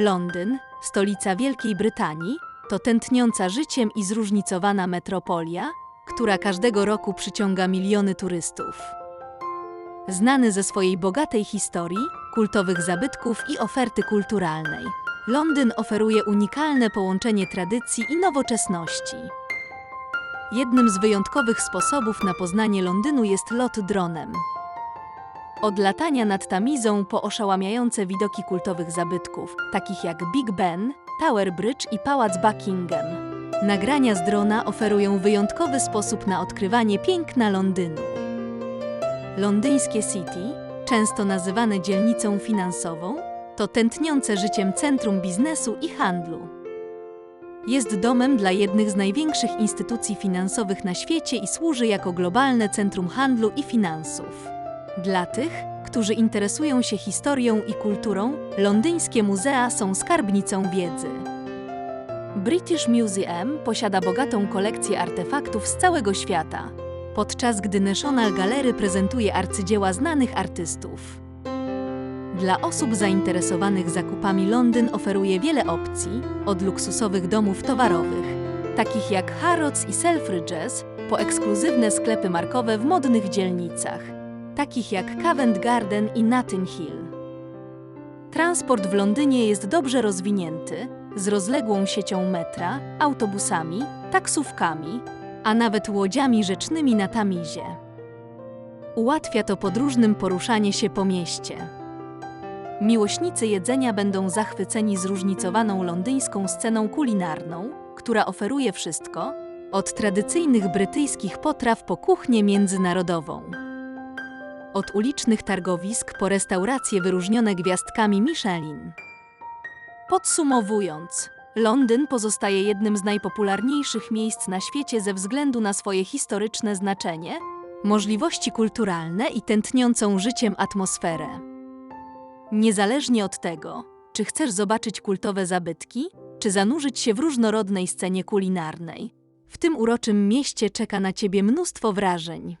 Londyn, stolica Wielkiej Brytanii, to tętniąca życiem i zróżnicowana metropolia, która każdego roku przyciąga miliony turystów. Znany ze swojej bogatej historii, kultowych zabytków i oferty kulturalnej, Londyn oferuje unikalne połączenie tradycji i nowoczesności. Jednym z wyjątkowych sposobów na poznanie Londynu jest lot dronem. Od latania nad Tamizą po oszałamiające widoki kultowych zabytków, takich jak Big Ben, Tower Bridge i Pałac Buckingham. Nagrania z drona oferują wyjątkowy sposób na odkrywanie piękna Londynu. Londyńskie City, często nazywane dzielnicą finansową, to tętniące życiem centrum biznesu i handlu. Jest domem dla jednych z największych instytucji finansowych na świecie i służy jako globalne centrum handlu i finansów. Dla tych, którzy interesują się historią i kulturą, londyńskie muzea są skarbnicą wiedzy. British Museum posiada bogatą kolekcję artefaktów z całego świata, podczas gdy National Gallery prezentuje arcydzieła znanych artystów. Dla osób zainteresowanych zakupami Londyn oferuje wiele opcji, od luksusowych domów towarowych, takich jak Harrods i Selfridges, po ekskluzywne sklepy markowe w modnych dzielnicach, takich jak Covent Garden i Notting Hill. Transport w Londynie jest dobrze rozwinięty, z rozległą siecią metra, autobusami, taksówkami, a nawet łodziami rzecznymi na Tamizie. Ułatwia to podróżnym poruszanie się po mieście. Miłośnicy jedzenia będą zachwyceni zróżnicowaną londyńską sceną kulinarną, która oferuje wszystko, od tradycyjnych brytyjskich potraw po kuchnię międzynarodową. Od ulicznych targowisk po restauracje wyróżnione gwiazdkami Michelin. Podsumowując, Londyn pozostaje jednym z najpopularniejszych miejsc na świecie ze względu na swoje historyczne znaczenie, możliwości kulturalne i tętniącą życiem atmosferę. Niezależnie od tego, czy chcesz zobaczyć kultowe zabytki, czy zanurzyć się w różnorodnej scenie kulinarnej, w tym uroczym mieście czeka na ciebie mnóstwo wrażeń.